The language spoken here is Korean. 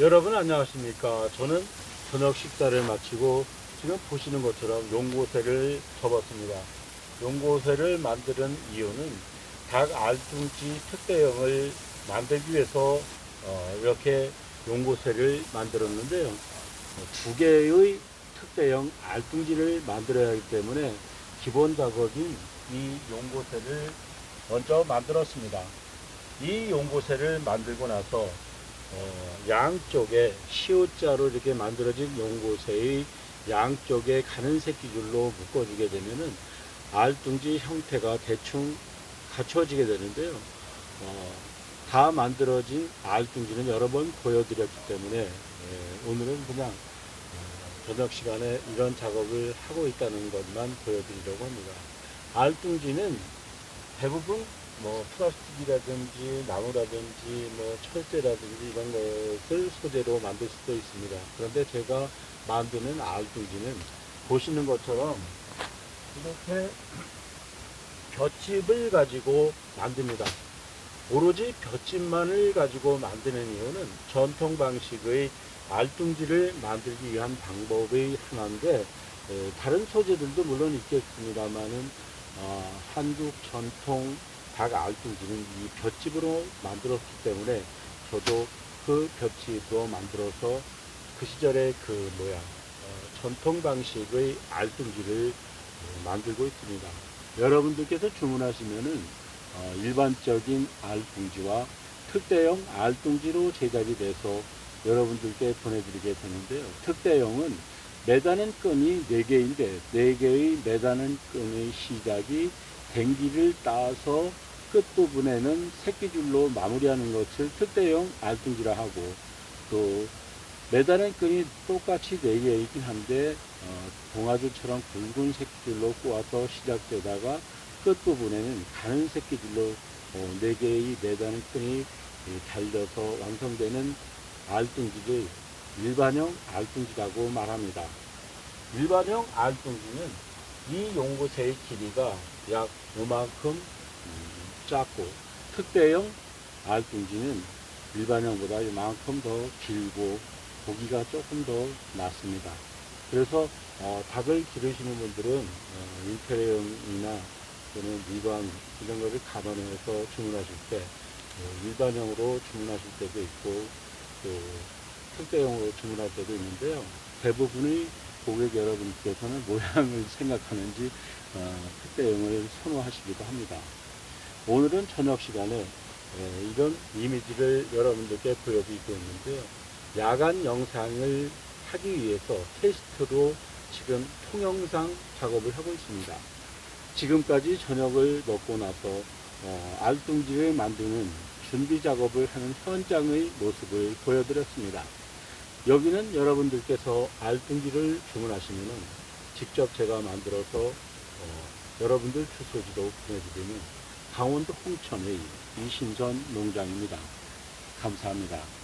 여러분 안녕하십니까? 저는 저녁 식사를 마치고 지금 보시는 것처럼 용고새를 접었습니다. 용고새를 만드는 이유는 닭 알뚱지 특대형을 만들기 위해서 어, 이렇게 용고새를 만들었는데요. 어, 두 개의 특대형 알뚱지를 만들어야 하기 때문에 기본 작업인 이 용고새를 먼저 만들었습니다. 이 용고새를 만들고 나서 어, 양쪽에 시옷자로 이렇게 만들어진 용고새의 양쪽에 가는 새끼줄로 묶어주게 되면은 알뚱지 형태가 대충 갖춰지게 되는데요. 어, 다 만들어진 알뚱지는 여러 번 보여드렸기 때문에 예, 오늘은 그냥 어, 저녁 시간에 이런 작업을 하고 있다는 것만 보여드리려고 합니다. 알뚱지는 대부분 뭐 플라스틱이라든지 나무라든지 뭐 철제라든지 이런 것을 소재로 만들 수도 있습니다. 그런데 제가 만드는 알뚱지는 보시는 것처럼 이렇게 볏짚을 가지고 만듭니다. 오로지 볏짚만을 가지고 만드는 이유는 전통 방식의 알뚱지를 만들기 위한 방법의 하나인데 에, 다른 소재들도 물론 있겠습니다만은 어, 한국 전통 닭 알뚱지는 이 볏짚으로 만들었기 때문에 저도 그 볏짚으로 만들어서 그 시절의 그 뭐야 어, 전통 방식의 알뚱지를 어, 만들고 있습니다. 여러분들께서 주문하시면은 어, 일반적인 알뚱지와 특대형 알뚱지로 제작이 돼서 여러분들께 보내드리게 되는데요. 특대형은 매다는 끈이 4개인데 4개의 매다는 끈의 시작이 댕기를 따서 끝부분에는 새끼줄로 마무리하는 것을 특대형 알뚱지라 하고 또 매다는 끈이 똑같이 4개이긴 한데 어, 동아줄처럼 굵은 새끼줄로 꼬아서 시작되다가 끝부분에는 가는 새끼줄로 어, 4개의 매다는 끈이 예, 달려서 완성되는 알뚱지를 일반형 알뚱지라고 말합니다. 일반형 알뚱지는 이 용고새의 길이가 약 요만큼 음, 작고 특대형 알뚱지는 일반형보다 이만큼 더 길고 고기가 조금 더 낫습니다. 그래서 어, 닭을 기르시는 분들은 어, 인테리어용이나 또는 미관 이런 것을 감안해서 주문하실 때 어, 일반형으로 주문하실 때도 있고 또 특대형으로 주문할 때도 있는데요. 대부분의 고객 여러분께서는 모양을 생각하는지 어, 특대형을 선호하시기도 합니다. 오늘은 저녁 시간에 에, 이런 이미지를 여러분들께 보여드리고 있는데요. 야간 영상을 하기 위해서 테스트로 지금 통영상 작업을 하고 있습니다. 지금까지 저녁을 먹고 나서 어, 알뚱지를 만드는 준비 작업을 하는 현장의 모습을 보여드렸습니다. 여기는 여러분들께서 알뚱지를 주문하시면 직접 제가 만들어서 어, 여러분들 주소지도 보내드리는 강원도 홍천의 이신선 농장입니다. 감사합니다.